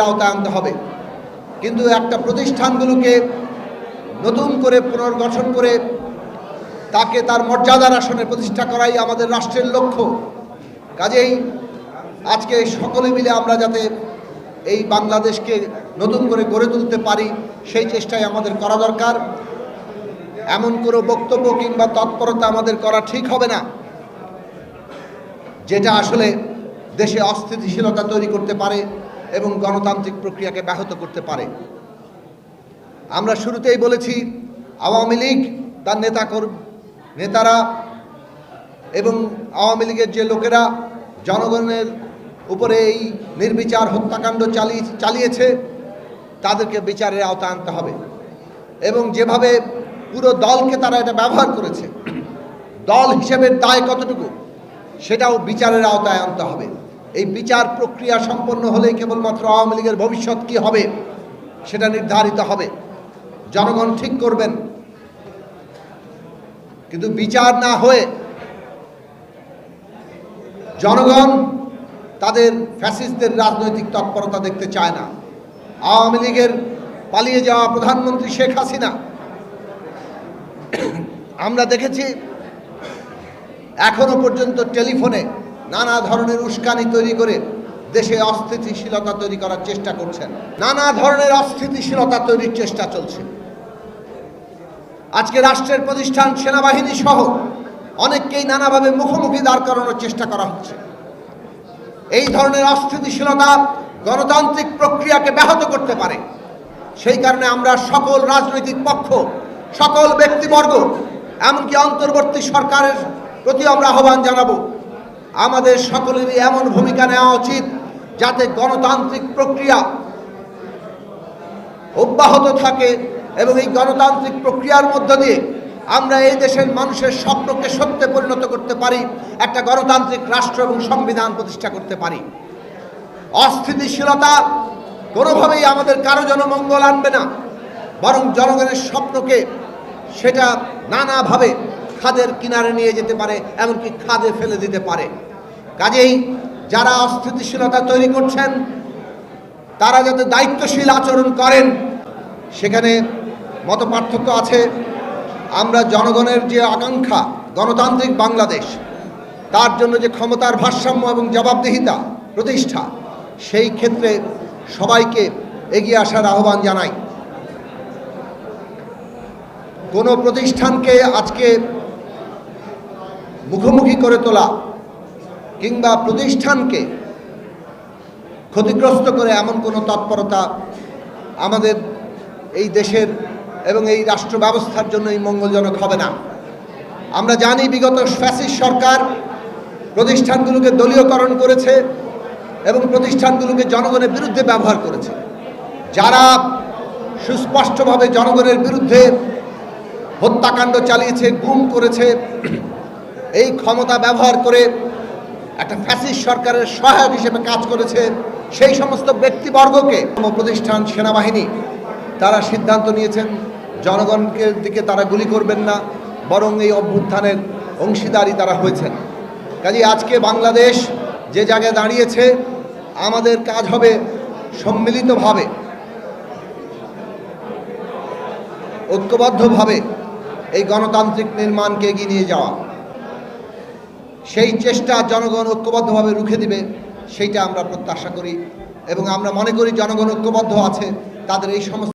আওতায় আনতে হবে। কিন্তু একটা প্রতিষ্ঠানগুলোকে নতুন করে পুনর্গঠন করে তাকে তার মর্যাদার আসনে প্রতিষ্ঠা করাই আমাদের রাষ্ট্রের লক্ষ্য। কাজেই আজকে সকলে মিলে আমরা যাতে এই বাংলাদেশকে নতুন করে গড়ে তুলতে পারি, সেই চেষ্টাই আমাদের করা দরকার। এমন কোনো বক্তব্য কিংবা তৎপরতা আমাদের করা ঠিক হবে না, যেটা আসলে দেশে অস্থিতিশীলতা তৈরি করতে পারে। এবং গণতান্ত্রিক প্রক্রিয়াকে ব্যাহত করতে পারে। আমরা শুরুতেই বলেছি, আওয়ামী লীগ তার নেতা নেতারা এবং আওয়ামী লীগের যে লোকেরা জনগণের উপরে এই নির্বিচার হত্যাকাণ্ড চালিয়ে চালিয়েছে, তাদেরকে বিচারের আওতায় আনতে হবে। এবং যেভাবে পুরো দলকে তারা এটা ব্যবহার করেছে, দল হিসেবে দায় কতটুকু, সেটাও বিচারের আওতায় আনতে হবে। এই বিচার প্রক্রিয়া সম্পন্ন হলে কেবলমাত্র আওয়ামী লীগের ভবিষ্যৎ কি হবে? সেটা নির্ধারিত হবে। জনগণ ঠিক করবেন। কিন্তু বিচার না হয়ে জনগণ তাদের ফ্যাসিস্টদের রাজনৈতিক তৎপরতা দেখতে চায় না। আওয়ামী লীগের পালিয়ে যাওয়া প্রধানমন্ত্রী শেখ হাসিনা, আমরা দেখেছি এখনও পর্যন্ত টেলিফোনে নানা ধরনের উস্কানি তৈরি করে দেশে অস্থিতিশীলতা তৈরি করার চেষ্টা করছেন। নানা ধরনের অস্থিতিশীলতা তৈরির চেষ্টা চলছে। আজকে রাষ্ট্রের প্রতিষ্ঠান, সেনাবাহিনী সহ অনেককেই নানাভাবে মুখোমুখি দাঁড় করানোর চেষ্টা করা হচ্ছে। এই ধরনের অস্থিতিশীলতা গণতান্ত্রিক প্রক্রিয়াকে ব্যাহত করতে পারে। সেই কারণে আমরা সকল রাজনৈতিক পক্ষ, সকল ব্যক্তিবর্গ, এমনকি অন্তর্বর্তী সরকারের প্রতি আমরা আহ্বান জানাব আমাদের সকলেরই এমন ভূমিকা নেওয়া উচিত যাতে গণতান্ত্রিক প্রক্রিয়া অব্যাহত থাকে এবং এই গণতান্ত্রিক প্রক্রিয়ার মধ্য দিয়ে আমরা এই দেশের মানুষের স্বপ্নকে সত্যে পরিণত করতে পারি, একটা গণতান্ত্রিক রাষ্ট্র এবং সংবিধান প্রতিষ্ঠা করতে পারি। অস্থিতিশীলতা কোনোভাবেই আমাদের কারও জন্য মঙ্গল আনবে না, বরং জনগণের স্বপ্নকে সেটা নানাভাবে খাদের কিনারে নিয়ে যেতে পারে, এমনকি খাদে ফেলে দিতে পারে। কাজেই যারা অস্থিতিশীলতা তৈরি করছেন, তারা যাতে দায়িত্বশীল আচরণ করেন, সেখানে মত পার্থক্য আছে। আমরা জনগণের যে আকাঙ্ক্ষা, গণতান্ত্রিক বাংলাদেশ, তার জন্য যে ক্ষমতার ভারসাম্য এবং জবাবদিহিতা, প্রতিষ্ঠা, সেই ক্ষেত্রে সবাইকে এগিয়ে আসার আহ্বান জানাই। কোনো প্রতিষ্ঠানকে আজকে মুখোমুখি করে তোলা কিংবা প্রতিষ্ঠানকে ক্ষতিগ্রস্ত করে এমন কোনো তৎপরতা আমাদের এই দেশের এবং এই রাষ্ট্র ব্যবস্থার জন্য এই মঙ্গলজনক হবে না। আমরা জানি বিগত ফ্যাসিস্ট সরকার প্রতিষ্ঠানগুলোকে দলীয়করণ করেছে এবং প্রতিষ্ঠানগুলোকে জনগণের বিরুদ্ধে ব্যবহার করেছে। যারা সুস্পষ্টভাবে জনগণের বিরুদ্ধে হত্যাকাণ্ড চালিয়েছে, গুম করেছে এই ক্ষমতা ব্যবহার করে একটা ফ্যাসিস্ট সরকারের সহায়ক হিসেবে কাজ করেছে সেই সমস্ত ব্যক্তিবর্গকে প্রতিষ্ঠান সেনাবাহিনী, তারা সিদ্ধান্ত নিয়েছেন, জনগণকে দিকে তারা গুলি করবেন না, বরং এই অভ্যুত্থানের অংশীদারি তারা হয়েছেন। কাজে আজকে বাংলাদেশ যে জায়গায় দাঁড়িয়েছে, আমাদের কাজ হবে সম্মিলিতভাবে, ঐক্যবদ্ধভাবে এই গণতান্ত্রিক নির্মাণকে এগিয়ে নিয়ে যাওয়া। সেই চেষ্টা জনগণ ঐক্যবদ্ধভাবে রুখে দিবে, সেইটা আমরা প্রত্যাশা করি এবং আমরা মনে করি জনগণ ঐক্যবদ্ধ আছে, তাদের এই সমস্ত